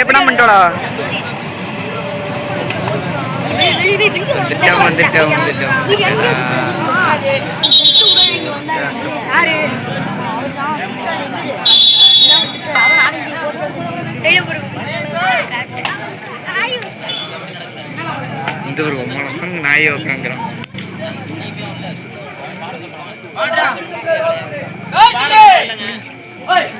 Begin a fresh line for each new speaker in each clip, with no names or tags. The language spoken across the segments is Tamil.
பயப்படாம பண்ணிட்டோடா வந்துட்டோம் வந்துட்டோம் வந்துட்டோம் இந்த ஒரு ஒம்பளம் நாயை
உக்காங்கிறான் Hey!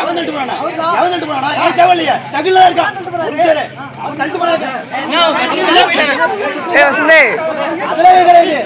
எவன் தள்ளிட்டு போனானா? எவன் தள்ளிட்டு போனானா? எனக்கு தேவையில்லையே. தகுதியில இருக்கான். அவன் தள்ளிட்டு
வசந்தே
அதெல்லாம் கிடையாது.